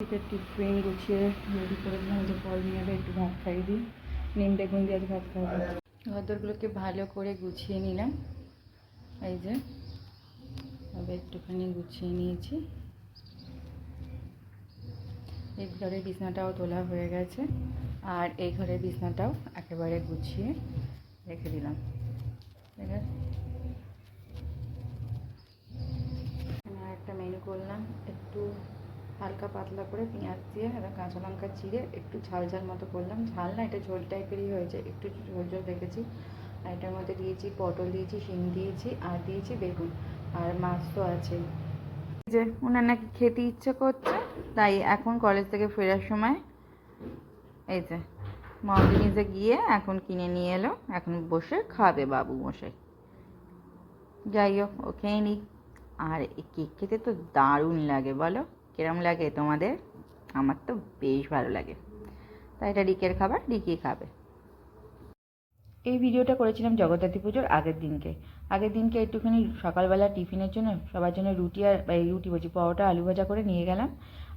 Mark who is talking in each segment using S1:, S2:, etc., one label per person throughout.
S1: এটা টিফিন গুছিয়ে রেডি করে দিলাম। যে নিয়ে এলে একটু ভাত খাইয়ে দিই। নিম, বেগুন দিয়ে ভাত খাওয়াবো ঘরদোরগুলোকে ভালো করে গুছিয়ে নিলাম। এই যে তবে একটুখানি গুছিয়ে নিয়েছি। এই ঘরের বিছনাটাও তোলা হয়ে গেছে। আর এই ঘরের বিছনাটাও একেবারে গুছিয়ে রেখে দিলাম। ঠিক আছে একটা মেনু করলাম। একটু হালকা পাতলা করে পেঁয়াজ দিয়ে একটা কাঁচা লঙ্কা চিড়ে একটু ঝাল ঝাল মতো করলাম। ঝাল না, এটা ঝোল টাইপেরই হয়েছে একটু ঝোল ঝোল রেখেছি আর এটার মধ্যে দিয়েছি পটল দিয়েছি, শিম দিয়েছি, আর দিয়েছি বেগুন। আর মাছ তো আছেই যে ওনার নাকি খেতে ইচ্ছে করছে, তাই এখন কলেজ থেকে ফেরার সময় এই যে মন্দিনিজে গিয়ে এখন কিনে নিয়ে এলো। এখন বসে খাবে বাবু মশাই। যাই হোক, ও খেয়ে নিক। আর কেক খেতে তো দারুণ লাগে, বলো। কিরম লাগে তোমাদের? আমার তো বেশ ভালো লাগে। তাই এটা রিকের খাবার, রিকি খাবে। এই ভিডিওটা করেছিলাম জগদ্ধাত্রী পুজোর আগের দিনকে। আগের দিনকে একটুখানি সকালবেলা টিফিনের জন্য, সবার জন্য রুটি আর রুটি বলছি, পরোটা, আলু ভাজা করে নিয়ে গেলাম।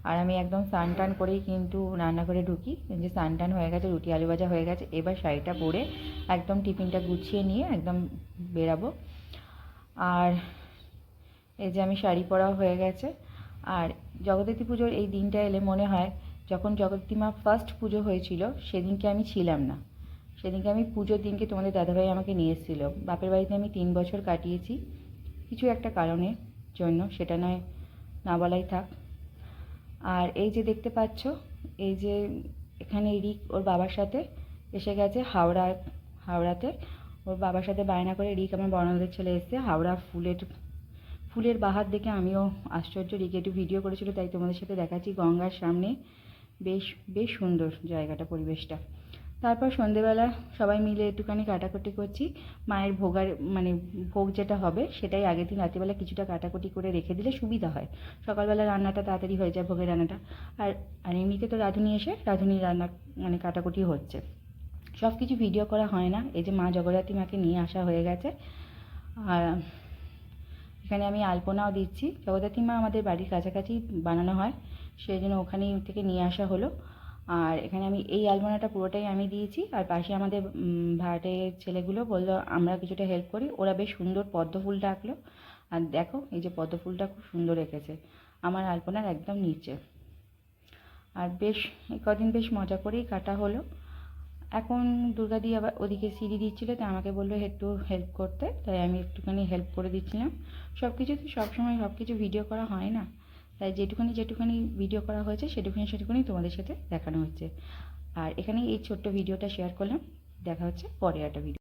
S1: আর আমি একদম স্নান টান করেই কিন্তু রান্নাঘরে ঢুকি। যে স্নান টান হয়ে গেছে, রুটি, আলু ভাজা হয়ে গেছে, এবার শাড়িটা পরে একদম টিফিনটা গুছিয়ে নিয়ে একদম বেরাবো। আর এই যে আমি শাড়ি পরাও হয়ে গেছে। আর জগদ্ধাত্রী পুজোর এই দিনটা এলে মনে হয় যখন জগদ্ধাত্রী মা ফার্স্ট পুজো হয়েছিল, সেদিনকে আমি ছিলাম না। সেদিনকে আমি পুজোর দিনকে তোমাদের দাদাভাই আমাকে নিয়ে এসেছিল। বাপের বাড়িতে আমি তিন বছর কাটিয়েছি, কিছু একটা কারণের জন্য, সেটা নয়, না বলাই থাক। আর এই যে দেখতে পাচ্ছ, এই যে এখানে রিক ওর বাবার সাথে এসে গেছে হাওড়া, হাওড়াতে। ওর বাবার সাথে বায়না করে রিক আমার বর্ণদের ছেলে এসে হাওড়া ফুলের ফুলের বাহার দেখে আমিও আশ্চর্য রিক একটু ভিডিও করেছিল, তাই তোমাদের সাথে দেখাচ্ছি গঙ্গার সামনে। বেশ বেশ সুন্দর জায়গাটা, পরিবেশটা। তারপর সন্ধেবেলা সবাই মিলে একটুখানি কাটাকুটি করছি। মায়ের ভোগার মানে ভোগ যেটা হবে, সেটাই আগের দিন রাত্রিবেলা কিছুটা কাটাকুটি করে রেখে দিলে সুবিধা হয়। সকালবেলা রান্নাটা তাড়াতাড়ি হয়ে যায় ভোগের রান্নাটা। আর আর এমনিতে তো রাঁধুনি এসে, রাঁধুনি রান্না মানে কাটাকুটি হচ্ছে। সব কিছু ভিডিও করা হয় না। এই যে মা জগদ্ধাত্রী মাকে নিয়ে আসা হয়ে গেছে। আর এখানে আমি আলপনাও দিচ্ছি। জগদ্ধাত্রী মা আমাদের বাড়ির কাছাকাছি বানানো হয় সেই জন্য ওখানেই থেকে নিয়ে আসা হলো। আর এখানে আমি এই আলপনাটা পুরোটাই আমি দিয়েছি। আর পাশে আমাদের উম, ভাড়াটের ছেলেগুলো বলল আমরা কিছুটা হেল্প করি। ওরা বেশ সুন্দর পদ্ম ফুলটা আঁকলো আর দেখো এই যে পদ্ম ফুলটা খুব সুন্দর এঁকেছে। আমার আলপনার একদম নিচে। আর বেশ কদিন বেশ মজা করেই কাটা হলো। এখন দুর্গাদি আবার ওদিকে সিঁড়ি দিচ্ছিল, তাই আমাকে বলল একটু হেল্প করতে, তাই আমি একটুখানি হেল্প করে দিচ্ছিলাম। সব কিছু তো সবসময় সব কিছু ভিডিও করা হয় না, তাই যেটুকুনি যেটুকুনি ভিডিও করা হয়েছে, সেটুকুনি সেটুকুনি তোমাদের সাথে দেখানো হচ্ছে। আর এখানে এই ছোট্ট ভিডিওটা শেয়ার করলাম, দেখা হচ্ছে পরে একটা ভিডিও